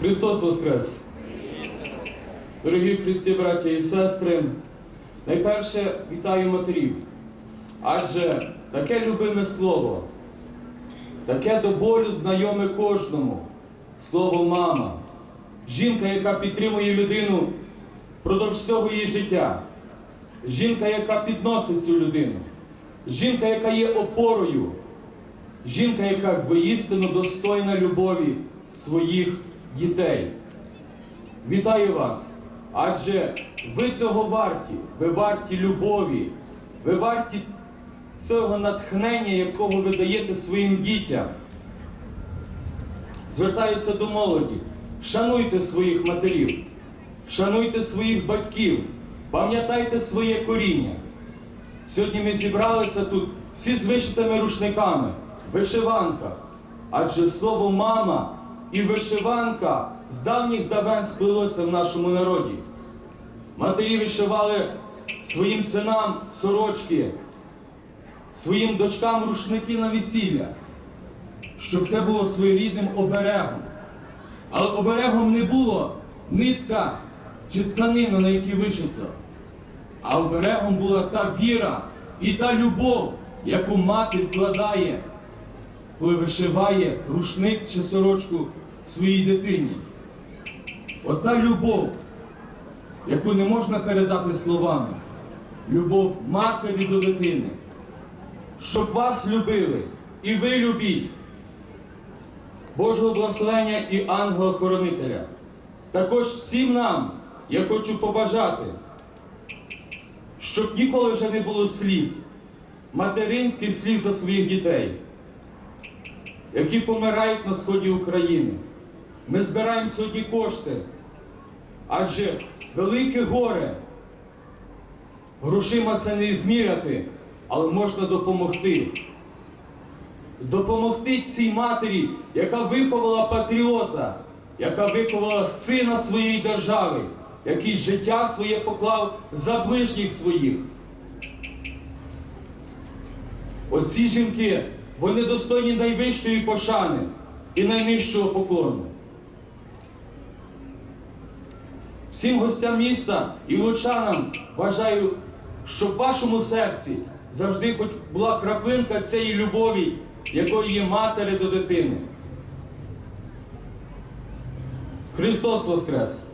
Христос Воскрес! Дорогі Христі, браті і сестри, найперше вітаю матерів, адже таке любиме слово, таке до болю знайоме кожному, слово мама, жінка, яка підтримує людину впродовж всього її життя, жінка, яка підносить цю людину, жінка, яка є опорою, жінка, яка воістину достойна любові своїх дітей. Вітаю вас! Адже ви цього варті, ви варті любові, ви варті цього натхнення, якого ви даєте своїм дітям. Звертаюся до молоді. Шануйте своїх матерів, шануйте своїх батьків, пам'ятайте своє коріння. Сьогодні ми зібралися тут всі з вишитими рушниками, вишиванках. Адже слово мама і вишиванка з давніх давен сплилося в нашому народі. Матері вишивали своїм синам сорочки, своїм дочкам рушники на весілля, щоб це було своєрідним оберегом. Але оберегом не було нитка чи тканина, на якій вишито. А оберегом була та віра і та любов, яку мати вкладає, коли вишиває рушник чи сорочку своїй дитині. Ота любов, яку не можна передати словами, любов матері до дитини, щоб вас любили і ви любіть. Божого благословення і ангела-хоронителя. Також всім нам я хочу побажати, щоб ніколи вже не було сліз, материнських сліз за своїх дітей, які помирають на сході України. Ми збираємо сьогодні кошти, адже велике горе. Грошима це не зміряти, але можна допомогти. Допомогти цій матері, яка виховала патріота, яка виховала сина своєї держави, який життя своє поклав за ближніх своїх. Оці жінки, вони достойні найвищої пошани і найнижчого поклону. Всім гостям міста і лучанам бажаю, щоб в вашому серці завжди хоч була краплинка цієї любові, якої є матері до дитини. Христос Воскрес!